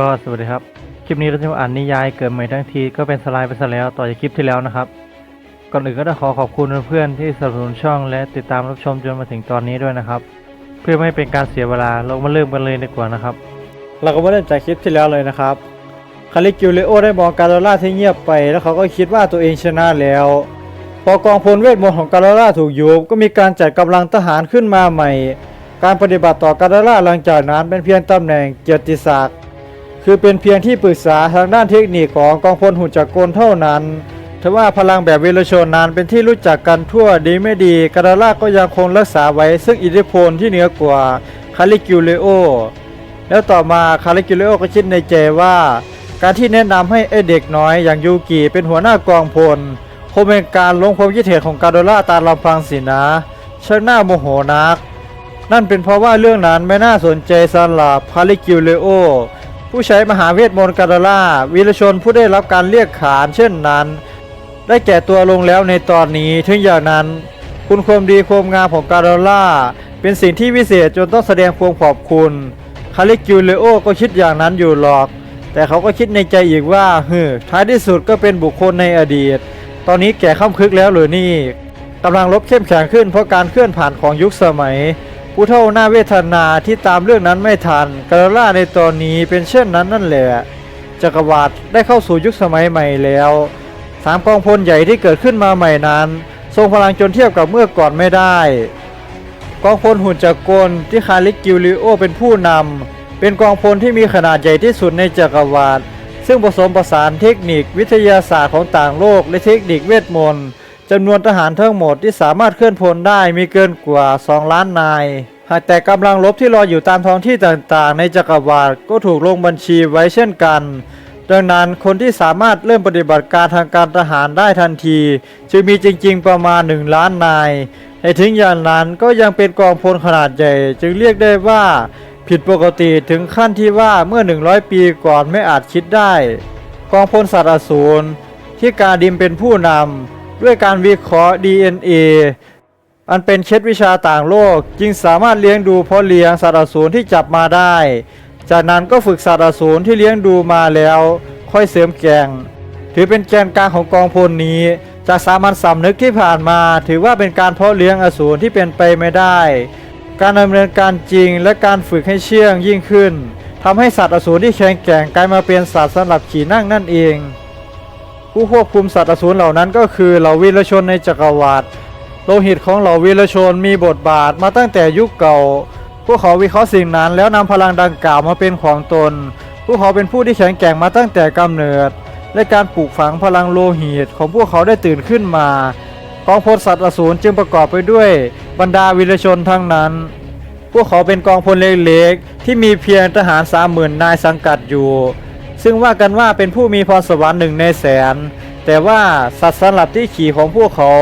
ก็สวัสดีครับ คลิปนี้เราจะมาอ่านนิยายเกิดใหม่ทั้งทีก็เป็นสไลด์ไปซะแล้วต่อจากคลิปที่แล้วนะครับ ก่อนอื่นก็ต้องขอขอบคุณเพื่อนๆที่สนับสนุนช่องและติดตามรับชมจนมาถึงตอนนี้ด้วยนะครับ เพื่อไม่ให้เป็นการเสียเวลาเรามาเริ่มกันเลยดีกว่านะครับ เราก็มาเริ่มจากคลิปที่แล้วเลยนะครับคาริกิวเลโอได้มองการโดล่าที่เงียบไป แล้วเขาก็คิดว่าตัวเองชนะแล้ว พอกองพลเวทมนต์ของการโดล่าถูกยุบก็มีการจัดกำลังทหารขึ้นมาใหม่ การปฏิบัติต่อการโดล่าหลังจากนั้นเป็นเพียงตำแหน่งเกียรติศักดิ์ คือเป็นเพียงที่ปรึกษาทางด้านเทคนิคของกองพลหุ่นจักรกลเท่านั้นทว่าพลังแบบวีรชนนั้นเป็นที่รู้จักกันทั่วดีไม่ดีกาดาล่าก็ยังคงรักษาไว้ซึ่งอิทธิพลที่เหนือกว่าคาลิกิวเลโอ แล้วต่อมาคาลิกิวเลโอก็คิดในใจว่า การที่แนะนำให้ไอเด็กน้อยอย่างยูกิเป็นหัวหน้ากองพลคงเป็นการลงความคิดเห็นของกาโดล่าตามลำพังสินะช่างน่าโมโหนัก นั่นเป็นเพราะว่าเรื่องนั้นไม่น่าสนใจสำหรับคาลิกิวเลโอ ผู้ใช้มหาเวทมนต์กาดาล่าวีรชนผู้ได้รับการเรียกขานเช่นนั้น ได้แก่ตัวลงแล้วในตอนนี้ถึงอย่างนั้น คุณความดีความงามของกาดาล่าเป็นสิ่งที่วิเศษจนต้องแสดงความขอบคุณคาลิกิวเลโอก็คิดอย่างนั้นอยู่หรอก แต่เขาก็คิดในใจอีกว่าเฮ้อท้ายที่สุดก็เป็นบุคคลในอดีต ตอนนี้แก่ข้ามคึกแล้วหรือนี่กำลังลบเข้มแข็งขึ้นเพราะการเคลื่อนผ่านของยุคสมัย ผู้เท่าหน้าเวทนาที่ตามเรื่องนั้นไม่ทันกาล่าในตอนนี้เป็นเช่นนั้นนั่นแหละจักรวรรดิได้เข้าสู่ยุคสมัยใหม่แล้วสามกองพลใหญ่ที่เกิดขึ้นมาใหม่นั้น ทรงพลังจนเทียบกับเมื่อก่อนไม่ได้ กองพลหุ่นจักรกลที่คาลิกิวลิโอเป็นผู้นำเป็นกองพลที่มีขนาดใหญ่ที่สุดในจักรวรรดิซึ่งผสมผสานเทคนิควิทยาศาสตร์ของต่างโลกและเทคนิคเวทมนต์ จำนวนทหารทั้งหมดที่สามารถเคลื่อนพลได้มีเกินกว่า 2 ล้านนาย หากแต่กำลังรบที่รออยู่ตามท้องที่ต่างๆ ในจักรวาลก็ถูกลงบัญชีไว้เช่นกัน ดังนั้นคนที่สามารถเริ่มปฏิบัติการทางการทหารได้ทันทีจึงมีจริงๆประมาณ 1 ล้านนาย ในถึงอย่างนั้นก็ยังเป็นกองพลขนาดใหญ่ จึงเรียกได้ว่าผิดปกติถึงขั้นที่ว่าเมื่อ 100 ปีก่อนไม่อาจคิดได้ กองพลสัตว์อสูรที่กาดิมเป็นผู้นำ ด้วยการวิเคราะห์ DNA อันเป็นเคล็ดวิชาต่างโลก จึงสามารถเลี้ยงดูเพาะเลี้ยงสัตว์อสูรที่จับมาได้ จากนั้นก็ฝึกสัตว์อสูรที่เลี้ยงดูมาแล้ว ค่อยเสริมแกงถือเป็นแกนกลางของกองพลนี้ จากสามัญสำนึกที่ผ่านมา ถือว่าเป็นการเพาะเลี้ยงอสูรที่เป็นไปไม่ได้ การดำเนินการจริงและการฝึกให้เชื่องยิ่งขึ้นทำให้สัตว์อสูรที่แข็งแกร่งกลายมาเป็นสัตว์สำหรับขี่นั่งนั่นเอง ผู้ควบคุมสัตว์อสูรเหล่านั้นก็คือเหล่าวีรชนในจักรวรรดิโลหิตของเหล่าวีรชนมีบทบาทมาตั้งแต่ยุคเก่า พวกเขาวิเคราะห์สิ่งนั้นแล้วนำพลังดังกล่าวมาเป็นของตน พวกเขาเป็นผู้ที่แข็งแกร่งมาตั้งแต่กำเนิด และการปลูกฝังพลังโลหิตของพวกเขาได้ตื่นขึ้นมากองพลสัตว์อสูรจึงประกอบไปด้วยบรรดาวีรชนทั้งนั้น พวกเขาเป็นกองพลเล็กๆที่มีเพียงทหารสามหมื่นนายสังกัดอยู่ ซึ่งว่ากันว่าเป็นผู้มีพรสวรรค์หนึ่งในแสน แต่ว่าสัตว์สลับที่ขี่ของพวกเขา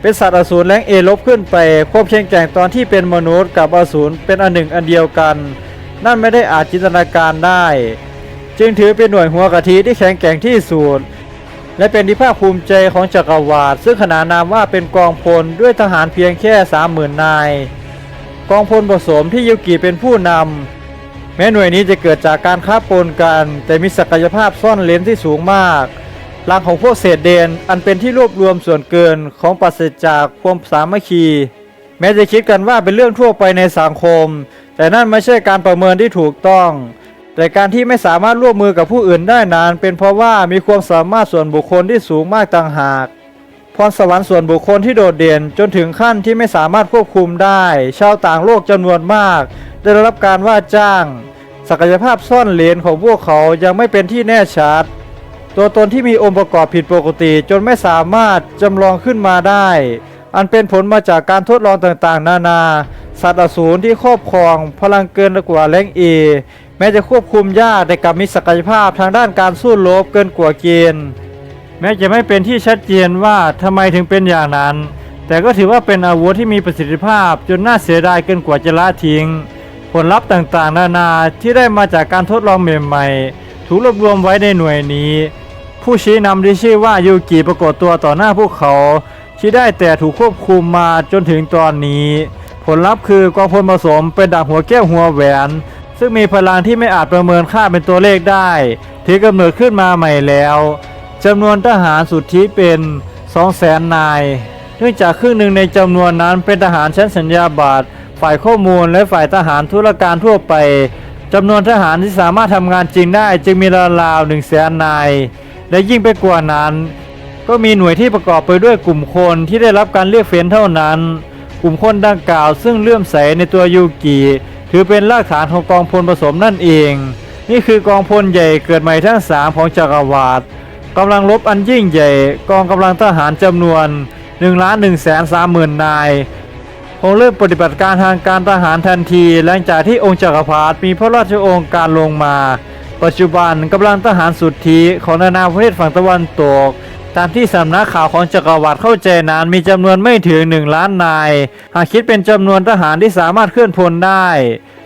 เป็นสัตว์อสูรแรงเอลบขึ้นไปควบเคียงแก่งตอนที่เป็นมนุษย์กับอสูรเป็นอันหนึ่งอันเดียวกัน นั่นไม่ได้อาจจินตนาการได้ จึงถือเป็นหน่วยหัวกะทิที่แข็งแกร่งที่สุดและเป็นที่ภาคภูมิใจของจักรวาลซึ่งขนานนามว่าเป็นกองพลด้วยทหารเพียงแค่สามหมื่นนาย กองพลผสมที่ยุกิเป็นผู้นำ แม้หน่วยนี้จะเกิดจากการค้าปนกัน แต่มีศักยภาพซ่อนเลนที่สูงมากลังของพวกเศษเดนอันเป็นที่รวบรวมส่วนเกินของปราศจากความสามัคคี แม้จะคิดกันว่าเป็นเรื่องทั่วไปในสังคม แต่นั่นไม่ใช่การประเมินที่ถูกต้อง แต่การที่ไม่สามารถร่วมมือกับผู้อื่นได้นั้น เป็นเพราะว่ามีความสามารถส่วนบุคคลที่สูงมากต่างหากพรสวรรค์ส่วนบุคคลที่โดดเด่นจนถึงขั้นที่ไม่สามารถควบคุมได้ ชาวต่างโลกจำนวนมาก ได้รับการว่าจ้าง ศักยภาพซ่อนเลนของพวกเขายังไม่เป็นที่แน่ชัด ตัวตนที่มีองค์ประกอบผิดปกติจนไม่สามารถจำลองขึ้นมาได้ อันเป็นผลมาจากการทดลองต่างๆ นานา สัตว์อสูรที่ครอบครองพลังเกินกว่าแรงเอแม้จะควบคุมยากแต่กลับมีศักยภาพทางด้านการสู้รบเกินกว่าเกณฑ์แม้จะไม่เป็นที่ชัดเจนว่าทำไมถึงเป็นอย่างนั้น แต่ก็ถือว่าเป็นอาวุธที่มีประสิทธิภาพจนน่าเสียดายเกินกว่าจะละทิ้ง ผลลัพธ์ต่างๆ นานาที่ได้มาจากการทดลองใหม่ๆ ถูกรวบรวมไว้ในหน่วยนี้ ผู้ชี้นำที่ชื่อว่ายูกิปรากฏตัวต่อหน้าพวกเขา ที่ได้แต่ถูกควบคุมมาจนถึงตอนนี้ ผลลัพธ์คือกองพลผสมเป็นดาบหัวแก้วหัวแหวน ซึ่งมีพลังที่ไม่อาจประเมินค่าเป็นตัวเลขได้ ถือกำเนิดขึ้นมาใหม่แล้วจำนวนทหารสุทธิเป็น200,000นาย เนื่องจากครึ่งหนึ่งในจำนวนนั้นเป็นทหารชั้นสัญญาบัตร ฝ่ายข้อมูลและฝ่ายทหารธุรการทั่วไปจำนวนทหารที่สามารถทำงานจริงได้จึงมีราวๆ1 0 0 0 0แสนนาย และยิ่งไปกว่านั้น ก็มีหน่วยที่ประกอบไปด้วยกลุ่มคนที่ได้รับการเรียกเฟ้นเท่านั้น กลุ่มคนดังกล่าวซึ่งเลื่อมใสในตัวยูกิถือเป็นรากฐานของกองพลผสมนั่นเอง นี่คือกองพลใหญ่เกิดใหม่ทั้งสามของจักรวรรดิกำลังรบอันยิ่งใหญ่ กองกำลังทหารจำนวน1ล้าน1แสน3หมื่นนาย คงเริ่มปฏิบัติการทางการทหารทันที หลังจากที่องค์จักรพรรดิมีพระราชโองการลงมา ปัจจุบันกำลังทหารสุทธิของนานาประเทศฝั่งตะวันตกตามที่สำนักข่าวของจักรวรรดิเข้าใจนั้นมีจำนวนไม่ถึง 1 ล้านนาย หากคิดเป็นจำนวนทหารที่สามารถเคลื่อนพลได้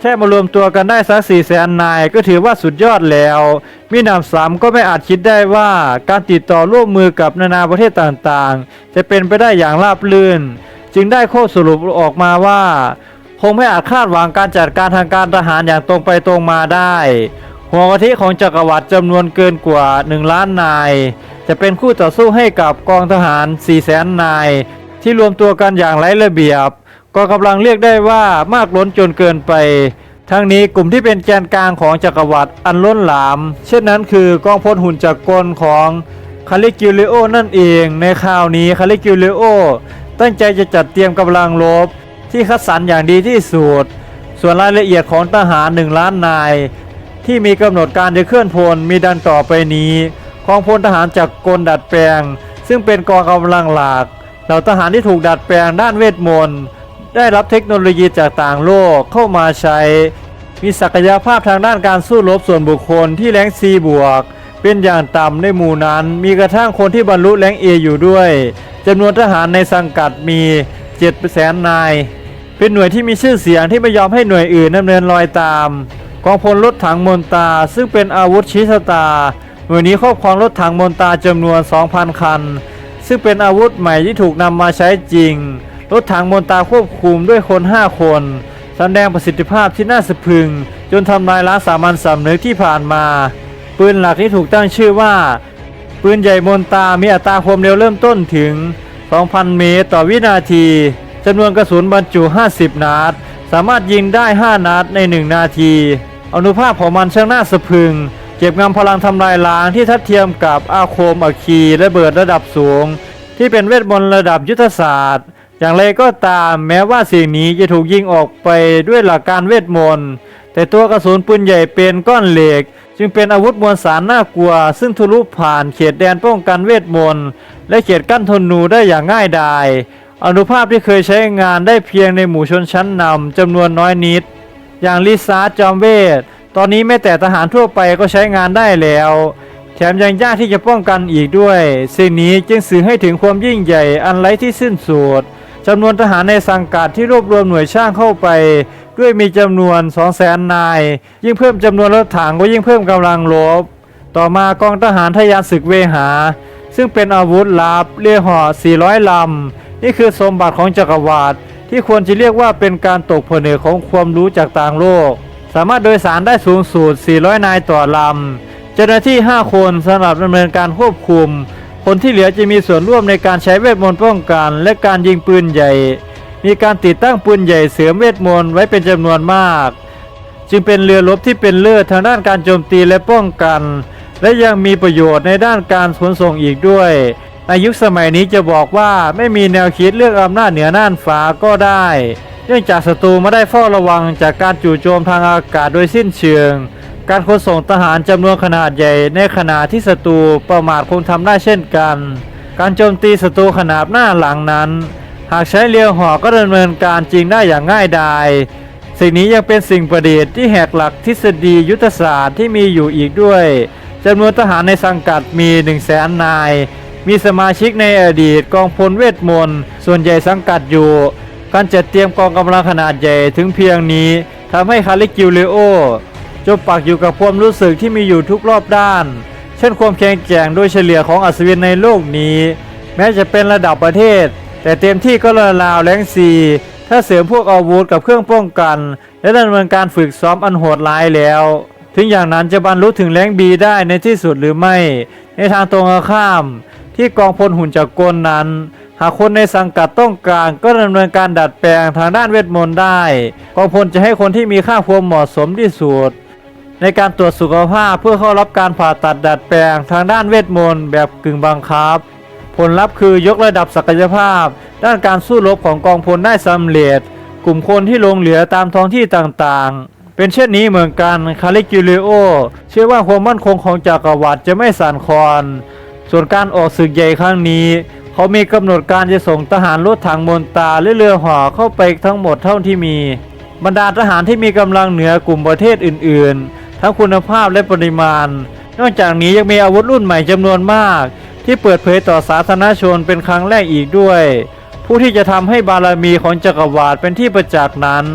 แค่มารวมตัวกันได้สัก4 0 0แสนนายก็ถือว่าสุดยอดแล้ว มิหนำซ้ำก็ไม่อาจคิดได้ว่าการติดต่อร่วมมือกับนานาประเทศต่างๆ จะเป็นไปได้อย่างราบรื่น จึงได้ข้อสรุปออกมาว่า คงไม่อาจคาดหวังการจัดการทางการทหารอย่างตรงไปตรงมาได้ หัวกะทิของจักรวรรดิจำนวนเกินกว่า 1 ล้านนาย จะเป็นคู่ต่อสู้ให้กับกองทหาร 4 0 0แสนนาย ที่รวมตัวกันอย่างไร้ระเบียบก็กำลังเรียกได้ว่ามากล้นจนเกินไปทั้งนี้กลุ่มที่เป็นแกนกลางของจักรวรรดิอันล้นหลาม เช่นนั้นคือกองพลหุ่นจักรกลของคาลิกิเลโอนั่นเอง ในคราวนี้คาลิกิเลโอ ตั้งใจจะจัดเตรียมกำลังรบที่คัดสรรอย่างดีที่สุด ส่วนรายละเอียดของทหารหนึ่งล้านนาย ที่มีกำหนดการจะเคลื่อนพลมีดังต่อไปนี้กองพลทหารจากกลดัดแปลง ซึ่งเป็นกองกำลังหลักเหล่าทหารที่ถูกดัดแปลงด้านเวทมนต์ได้รับเทคโนโลยีจากต่างโลกเข้ามาใช้ มีศักยภาพทางด้านการสู้รบส่วนบุคคลที่แรงซีบวก เป็นอย่างต่ำในหมู่นั้น มีกระทั่งคนที่บรรลุแรงเออยู่ด้วยจำนวนทหารในสังกัดมี7 0 0แสนนาย เป็นหน่วยที่มีชื่อเสียงที่ไม่ยอมให้หน่วยอื่นดำเนินรอยตามกองพลรถถังมนตาซึ่งเป็นอาวุธชิสตา หน่วยนี้ครอบครองรถถังมนตาจำนวน 2,000 คัน ซึ่งเป็นอาวุธใหม่ที่ถูกนำมาใช้จริง รถถังมนตาควบคุมด้วยคน 5 คนแสดงประสิทธิภาพที่น่าสะพึง จนทำลายล้างสามัญสำนึกที่ผ่านมา ปืนหลักที่ถูกตั้งชื่อว่า ปืนใหญ่มนตา มีอัตราความเร็วเริ่มต้นถึง 2,000 เมตรต่อวินาทีจำนวนกระสุนบรรจุ 50 นัด สามารถยิงได้ 5 นัดใน 1 นาที อนุภาพของมันช่างน่าสะพึง เก็บงำพลังทำลายล้างที่ทัดเทียมกับอาโคมอัคคีและเบิดระดับสูง ที่เป็นเวทมนต์ระดับยุทธศาสตร์ อย่างไรก็ตามแม้ว่าสิ่งนี้จะถูกยิงออกไปด้วยหลักการเวทมนต์ แต่ตัวกระสุนปืนใหญ่เป็นก้อนเหล็ก จึงเป็นอาวุธมวลสารน่ากลัว ซึ่งทะลุผ่านเขตแดนป้องกันเวทมนต์และเขตกั้นธนูได้อย่างง่ายดายอนุภาพที่เคยใช้งานได้เพียงในหมู่ชนชั้นนำจำนวนน้อยนิด อย่างลิซาร์ดจอมเวท ตอนนี้แม้แต่ทหารทั่วไปก็ใช้งานได้แล้ว แถมยังยากที่จะป้องกันอีกด้วยสิ่งนี้จึงสื่อให้ถึงความยิ่งใหญ่อันไร้ที่สิ้นสุด จำนวนทหารในสังกัดที่รวบรวมหน่วยช่างเข้าไป ด้วยมีจำนวน 2 0 0แสนนาย ยิ่งเพิ่มจำนวนรถถังก็ยิ่งเพิ่มกำลังรบ ต่อมากองทหารทยานศึกเวหา ซึ่งเป็นอาวุธลับเรือห่อ 400 ลำ นี่คือสมบัติของจักรวรรดิที่ควรจะเรียกว่าเป็นการตกผนึกของความรู้จากต่างโลก สามารถโดยสารได้สูงสุด 400 นายต่อลำ เจ้าหน้าที่ 5 คนสำหรับดำเนินการควบคุม คนที่เหลือจะมีส่วนร่วมในการใช้เวทมนต์ป้องกัน และการยิงปืนใหญ่ มีการติดตั้งปืนใหญ่เสริมเวทมนต์ไว้เป็นจำนวนมาก จึงเป็นเรือรบที่เป็นเลิศทางด้านการโจมตีและป้องกัน และยังมีประโยชน์ในด้านการขนส่งอีกด้วย ในยุคสมัยนี้จะบอกว่าไม่มีแนวคิดเรื่องอำนาจเหนือน่านฟ้าก็ได้ เนื่องจากศัตรูไม่ได้เฝ้าระวังจากการจู่โจมทางอากาศโดยสิ้นเชิง การขนส่งทหารจำนวนขนาดใหญ่ในขณะที่ศัตรูประมาทคงทำได้เช่นกัน การโจมตีศัตรูขนาดหน้าหลังนั้น หากใช้เรือหอก็ดำเนินการจริงได้อย่างง่ายดายสิ่งนี้ยังเป็นสิ่งประดิษฐ์ที่แหกหลักทฤษฎียุทธศาสตร์ที่มีอยู่อีกด้วยจำนวนทหารในสังกัดมี 1 0 0 0 0แสนนาย มีสมาชิกในอดีตกองพลเวทมนต์ส่วนใหญ่สังกัดอยู่ การจัดเตรียมกองกำลังขนาดใหญ่ถึงเพียงนี้ทำให้คาริกิวเลโอ จมปักอยู่กับความรู้สึกที่มีอยู่ทุกรอบด้าน เช่นความแข็งแกร่งโดยเฉลี่ยของอัศวินในโลกนี้ แม้จะเป็นระดับประเทศ แต่เต็มที่ก็ระลาวแรงซีถ้าเสริมพวกอาวุธกับเครื่องป้องกัน และดำเนินการฝึกซ้อมอันโหดร้ายแล้ว ถึงอย่างนั้นจะบรรลุถึงแรงบีได้ในที่สุดหรือไม่ ในทางตรงกันข้าม ที่กองพลหุ่นจักรกลนั้น หากคนในสังกัดต้องการก็ดำเนินการดัดแปลงทางด้านเวทมนต์ได้ กองพลจะให้คนที่มีค่าความเหมาะสมที่สุด ในการตรวจสุขภาพเพื่อเข้ารับการผ่าตัดดัดแปลง ทางด้านเวทมนต์แบบกึ่งบังคับ ผลลัพธ์คือยกระดับศักยภาพ ด้านการสู้รบของกองพลได้สำเร็จ กลุ่มคนที่ลงเหลือตามท้องที่ต่างๆ เป็นเช่นนี้เหมือนกันคาลิกิเลโอเชื่อว่าความมั่นคงของจักรวรรดิจะไม่สั่นคลอน ส่วนการออกศึกใหญ่ครั้งนี้ เขามีกำหนดการจะส่งทหารรถถังมนตาและเรือห่อเข้าไปทั้งหมดเท่าที่มี บรรดาทหารที่มีกำลังเหนือกลุ่มประเทศอื่นๆ ทั้งคุณภาพและปริมาณ นอกจากนี้ยังมีอาวุธรุ่นใหม่จำนวนมาก ที่เปิดเผยต่อสาธารณชนเป็นครั้งแรกอีกด้วย ผู้ที่จะทำให้บารมีของจักรวรรดิเป็นที่ประจักษ์นั้น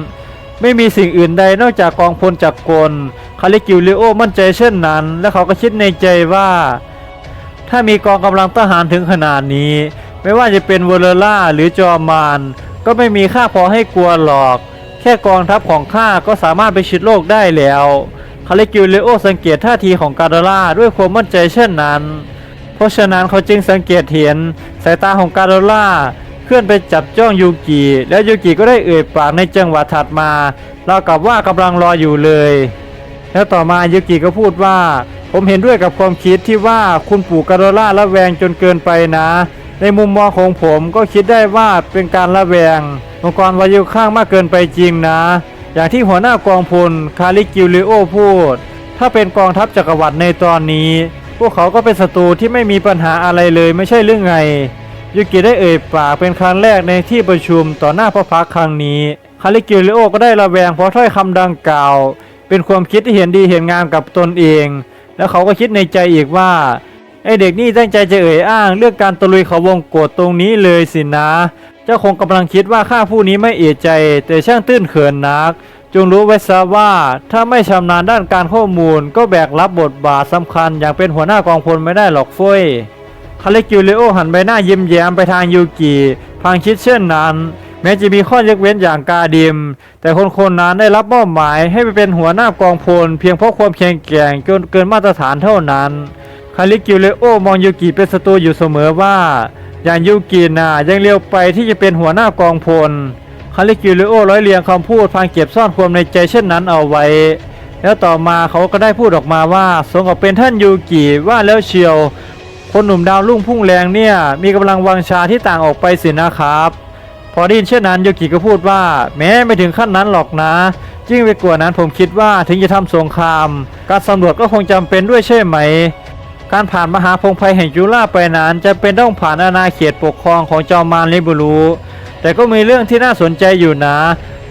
ไม่มีสิ่งอื่นใดนอกจากกองพลจักรกลคาลิกิวเลโอมั่นใจเช่นนั้น และเขาก็คิดในใจว่า ถ้ามีกองกำลังทหารถึงขนาดนี้ ไม่ว่าจะเป็นเวอร์ล่าหรือจอมานก็ไม่มีค่าพอให้กลัวหรอก แค่กองทัพของข้าก็สามารถไปชิดโลกได้แล้ว คาลิกิวลิโอสังเกตท่าทีของการดล่าด้วยความมั่นใจเช่นนั้น เพราะฉะนั้นเขาจึงสังเกตเห็นสายตาของการดล่าเคลื่อนไปจับจ้องยูกิแล้วยูกิก็ได้เอ่ยปากในจังหวะถัดมาเราวกับว่ากำลังรออยู่เลย แล้วต่อมายูกิก็พูดว่า ผมเห็นด้วยกับความคิดที่ว่าคุณปู่การดล่าละแวงจนเกินไปนะ ในมุมมองของผมก็คิดได้ว่าเป็นการละแวงองค์กรวายุข้างมากเกินไปจริงนะ อย่างที่หัวหน้ากองพลคาริกิวลิโอพูด ถ้าเป็นกองทัพจักรวรรดิในตอนนี้ พวกเขาก็เป็นศัตรูที่ไม่มีปัญหาอะไรเลยไม่ใช่เรื่องไงยูกิได้เอ่ยปากเป็นครั้งแรกในที่ประชุมต่อหน้าพระพักครั้งนี้ คาริกิวลิโอก็ได้ระแวงเพราะถ้อยคำดังกล่าว เป็นความคิดที่เห็นดีเห็นงามกับตนเอง แล้วเขาก็คิดในใจอีกว่าไอเด็กนี่ตั้งใจจะเอ่ยอ้าง เรื่องการตะลุยเขาวงกฏตรงนี้เลยสินะ จ้าคงกำลังคิดว่าข้าผู้นี้ไม่เอะใจ แต่ช่างตื้นเขินนัก จงรู้ไว้ซะว่าถ้าไม่ชำนาญด้านการข้อมูล ก็แบกรับบทบาทสำคัญ อย่างเป็นหัวหน้ากองพลไม่ได้หรอกเฟ้ยคาเลกิวเลโอหันใบหน้ายิ้มแย้มไปทางยูกิพลางคิดเช่นนั้น แม้จะมีข้อยกเว้นอย่างกาดิม แต่คนคนนั้นได้รับมอบหมายให้ไปเป็นหัวหน้ากองพล เพียงเพราะความแข็งแกร่งจนเกินมาตรฐานเท่านั้นคาลิกิวเลโอมองยูกิเป็นศัตรูอยู่เสมอว่า อย่างยูกิน่ะยังเร็วไปที่จะเป็นหัวหน้ากองพลคาลิกิวเลโอร้อยเรียงคำพูดพลางเก็บซ่อนความในใจเช่นนั้นเอาไว้ แล้วต่อมาเขาก็ได้พูดออกมาว่าสงกับเป็นท่านยูกิว่าแล้วเชียว คนหนุ่มดาวรุ่งพุ่งแรงเนี่ย มีกำลังวังชาที่ต่างออกไปสินะครับ พอได้ยินเช่นนั้นยูกิก็พูดว่า แม้ไม่ถึงขั้นนั้นหรอกนะยิ่งไปกว่านั้นผมคิดว่าถึงจะทำสงคราม การสำรวจก็คงจำเป็นด้วยใช่ไหม การผ่านมหาพงไพแห่งจุฬาไปนั้นจะเป็นต้องผ่านอาณาเขตปกครองของจอมมารลิบุรูแต่ก็มีเรื่องที่น่าสนใจอยู่นะ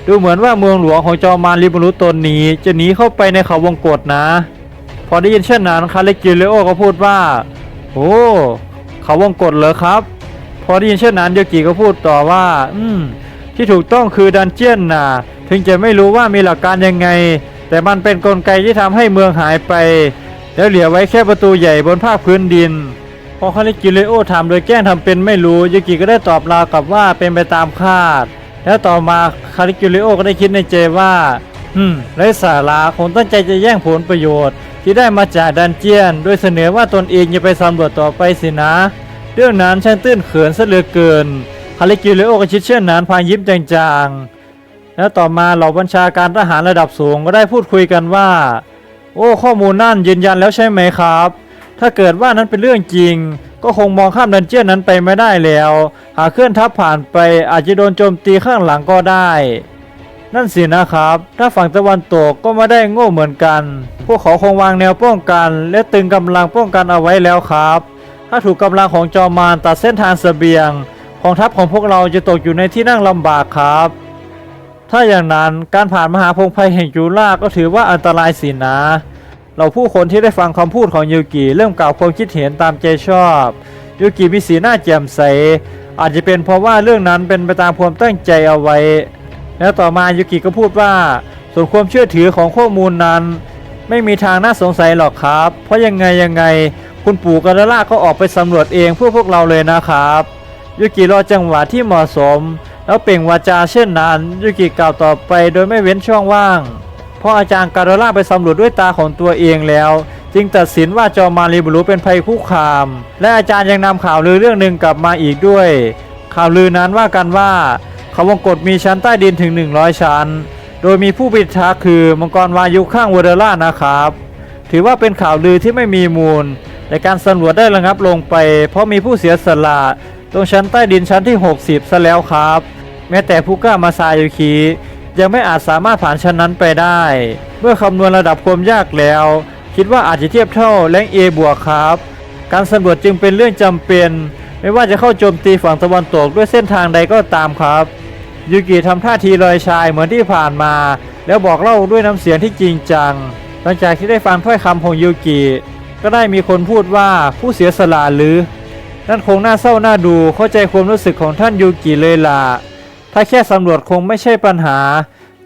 ดูเหมือนว่าเมืองหลวงของจอมมารลิบุรูตนนี้ จะหนีเข้าไปในเขาวงกฏนะ พอได้ยินเช่นนั้นคาเลกิเลโอก็พูดว่า โอ้ เขาวงกฏเหรอครับ พอได้ยินเช่นนั้นโยกิก็พูดต่อว่า อืม ที่ถูกต้องคือดันเจียนนะถึงจะไม่รู้ว่ามีหลักการยังไง แต่มันเป็นนกลไกที่ทำให้เมืองหายไป แล้วเหลือไว้แค่ประตูใหญ่บนภาคพื้นดิน พอคาริกิเลโอถามโดยแกล้งทำเป็นไม่รู้โยกิก็ได้ตอบราวกับว่าเป็นไปตามคาด แล้วต่อมาคาริกิเลโอก็ได้คิดในใจว่าอืมไร้สาระคงตั้งใจจะแย่งผลประโยชน์ ที่ได้มาจากดันเจียน โดยเสนอว่าตนเองจะไปสำรวจต่อไปสินะ เรื่องนั้นช่างตื้นเขินซะเหลือเกินคาริกิเลโอก็คิดเช่นนั้นพางยิ้มจางๆแล้วต่อมาเหล่าบัญชาการทหารระดับสูงก็ได้พูดคุยกันว่า โอ้ข้อมูลนั่นยืนยันแล้วใช่ไหมครับ ถ้าเกิดว่านั้นเป็นเรื่องจริง ก็คงมองข้ามดันเจียนนั้นไปไม่ได้แล้ว หากเคลื่อนทัพผ่านไปอาจจะโดนโจมตีข้างหลังก็ได้ นั่นสินะครับ ถ้าฝั่งตะวันตกก็ไม่ได้โง่เหมือนกัน พวกเขาคงวางแนวป้องกัน และตึงกำลังป้องกันเอาไว้แล้วครับ ถ้าถูกกำลังของจอมมารตัดเส้นทางเสบียง ของทัพของพวกเราจะตกอยู่ในที่นั่งลำบากครับ ถ้าอย่างนั้นการผ่านมหาพงไพแห่งยูราก็ถือว่าอันตรายสินะเราผู้คนที่ได้ฟังคำพูดของยูกิเริ่มกล่าวความคิดเห็นตามใจชอบยูกิมีสีหน้าแจ่มใส อาจจะเป็นเพราะว่าเรื่องนั้นเป็นไปตามความตั้งใจเอาไว้ แล้วต่อมายูกิก็พูดว่า ส่วนความเชื่อถือของข้อมูลนั้น ไม่มีทางน่าสงสัยหรอกครับ เพราะยังไงยังไง คุณปู่กาลาล่าก็ออกไปสำรวจเองเพื่อพวกเราเลยนะครับยูกิรอจังหวะที่เหมาะสม แล้วเปล่งวาจาเช่นนั้นยูกิกล่าวต่อไปโดยไม่เว้นช่องว่าง เพราะอาจารย์การโดล่าไปสำรวจด้วยตาของตัวเองแล้ว จึงตัดสินว่าจอมารีบุรุเป็นภัยคุกคาม และอาจารย์ยังนำข่าวลือเรื่องหนึ่งกลับมาอีกด้วย ข่าวลือนั้นว่ากันว่าเขาวงกฏมีชั้นใต้ดินถึง 100 ชั้น โดยมีผู้พิทักคือมังกรวายุข้างวอเดล่านะครับ ถือว่าเป็นข่าวลือที่ไม่มีมูล แต่การสำรวจได้ระงับลงไป เพราะมีผู้เสียสละ ตรงชั้นใต้ดินชั้นที่ 60 ซะแล้วครับ แม้แต่ผู้กล้ามาซายุคิยังไม่อาจสามารถผ่านชั้นนั้นไปได้ เมื่อคำนวณระดับความยากแล้ว คิดว่าอาจจะเทียบเท่าแรงเอบวกครับ การสำรวจจึงเป็นเรื่องจำเป็น ไม่ว่าจะเข้าโจมตีฝั่งตะวันตกด้วยเส้นทางใดก็ตามครับ ยูกิทำท่าทีลอยชายเหมือนที่ผ่านมา แล้วบอกเล่าด้วยน้ำเสียงที่จริงจัง หลังจากที่ได้ฟังถ้อยคำของยูกิก็ได้มีคนพูดว่าผู้เสียสละหรือ นั่นคงน่าเศร้าน่าดูเข้าใจความรู้สึกของท่านยูกิเลยล่ะ ถ้าแค่สำรวจคงไม่ใช่ปัญหา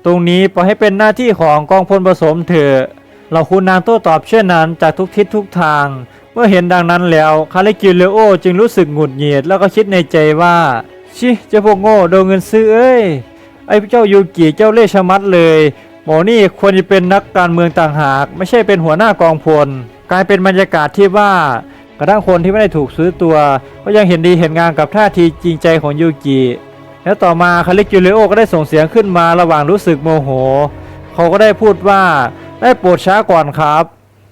ตรงนี้ปล่อยให้เป็นหน้าที่ของกองพลผสมเถอะเราคุณนางโต้ตอบเช่นนั้นจากทุกทิศทุกทาง เมื่อเห็นดังนั้นแล้วคาริกิเลโอจึงรู้สึกหงุดหงิดแล้วก็คิดในใจว่าชิเจ้าพวกโง่โดนเงินซื้อเอ้ยไอ้เจ้ายูกิเจ้าเล่ชมัดเลยหมอนี่ควรจะเป็นนักการเมืองต่างหาก ไม่ใช่เป็นหัวหน้ากองพลกลายเป็นบรรยากาศที่ว่า กระทั่งคนที่ไม่ได้ถูกซื้อตัว ก็ยังเห็นดีเห็นงามกับท่าทีจริงใจของยูกิ แล้วต่อมาคาริกิเลโอก็ได้ส่งเสียงขึ้นมาระหว่างรู้สึกโมโห เขาก็ได้พูดว่าได้โปรดช้าก่อนครับ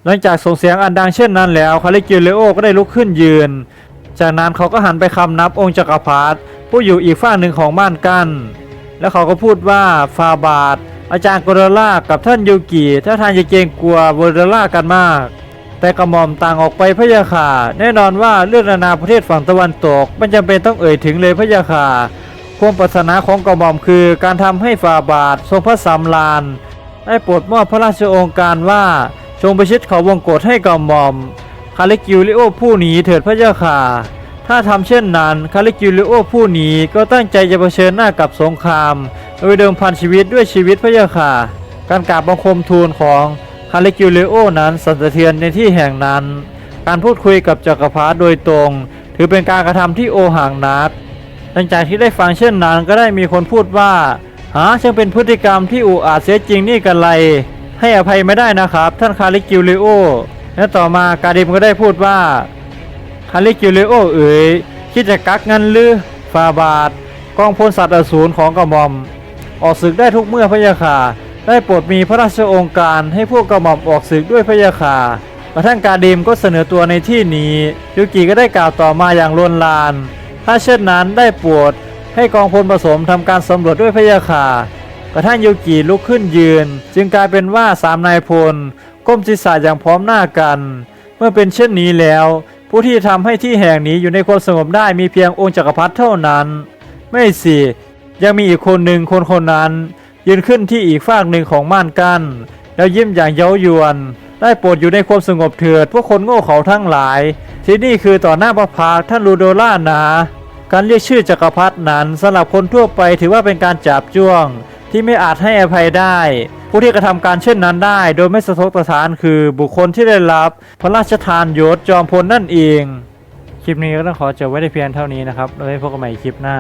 หลังจากส่งเสียงอันดังเช่นนั้นแล้วคาริกิเลโอก็ได้ลุกขึ้นยืน จากนั้นเขาก็หันไปคำนับองค์จักรพรรดิผู้อยู่อีกฝั่งหนึ่งของม่านกั้น แล้วเขาก็พูดว่าฟาบาทอาจารย์โกรล่ากับท่านยูกิถ้าทางจะเกรงกลัวเวอร์ล่ากันมาก แต่กระหม่อมต่างออกไปพะยาค่ะ แน่นอนว่าเรื่องนานาประเทศฝั่งตะวันตกมันจำเป็นต้องเอ่ยถึงเลยพะยาค่ะความปรารถนาของกระหม่อมคือการทำให้ฝ่าบาททรงพระสำราญได้โปรดมอบพระราชโองการว่าจงประชิดเขาวงกฏให้กระหม่อม คาลิกิลิโอผู้หนีเถิดพระเจ้าค่ะ ถ้าทำเช่นนั้นคาลิกิลิโอผู้หนีก็ตั้งใจจะเผชิญหน้ากับสงคราม โดยเดิมพันชีวิตด้วยชีวิตพระเจ้าค่ะ การกราบบังคมทูลของ คาลิกิลิโอนั้นสั่นสะเทือนในที่แห่งนั้น การพูดคุยกับจักรพรรดิโดยตรง ถือเป็นการกระทำที่โอหังนักหลังจากที่ได้ฟังเช่นนั้นก็ได้มีคนพูดว่า หาช่างเป็นพฤติกรรมที่อุอาจเสียจริงนี่กันไร ให้อภัยไม่ได้นะครับ ท่านคาลิกิเลโอและต่อมากาดิมก็ได้พูดว่าคาลิกิเลโอเอ๋ยคิดจะกักเงินหรือฟาบาท กองพลสัตว์อสูรของกระหม่อม ออกศึกได้ทุกเมื่อพะยาค่ะ ได้โปรดมีพระราชองการให้พวกกระหม่อมออกศึกด้วยพะยาค่ะกระทั่งกาดิมก็เสนอตัวในที่นี้ยูกิก็ได้กล่าวต่อมาอย่างลวนลาน ถ้าเช่นนั้นได้โปรดให้กองพลผสมทำการสำรวจด้วยพะยาค่ะกระทั่งยูกิลุกขึ้นยืน จึงกลายเป็นว่าสามนายพลก้มศีรษะอย่างพร้อมหน้ากัน เมื่อเป็นเช่นนี้แล้ว ผู้ที่ทำให้ที่แห่งนี้อยู่ในความสงบได้มีเพียงองค์จักรพรรดิเท่านั้น ไม่สิยังมีอีกคนหนึ่งคนคนนั้น ยืนขึ้นที่อีกฝากหนึ่งของม่านกั้นแล้วยิ้มอย่างเย้ายวน ได้โปรดอยู่ในความสงบเถิด พวกคนโง่เขาทั้งหลาย ที่นี่คือต่อหน้าพระพักท่านลูโดล่านาการเรียกชื่อจักรพรรดินั้นสำหรับคนทั่วไปถือว่าเป็นการจับจ้วง ที่ไม่อาจให้อภัยได้ ผู้ที่กระทำการเช่นนั้นได้ โดยไม่สะทกสะท้านคือบุคคลที่ได้รับ พระราชทานยศจอมพลนั่นเอง คลิปนี้ก็ต้องขอจบไว้ในเพียงเท่านี้นะครับแล้วไว้พบกันใหม่คลิปหน้า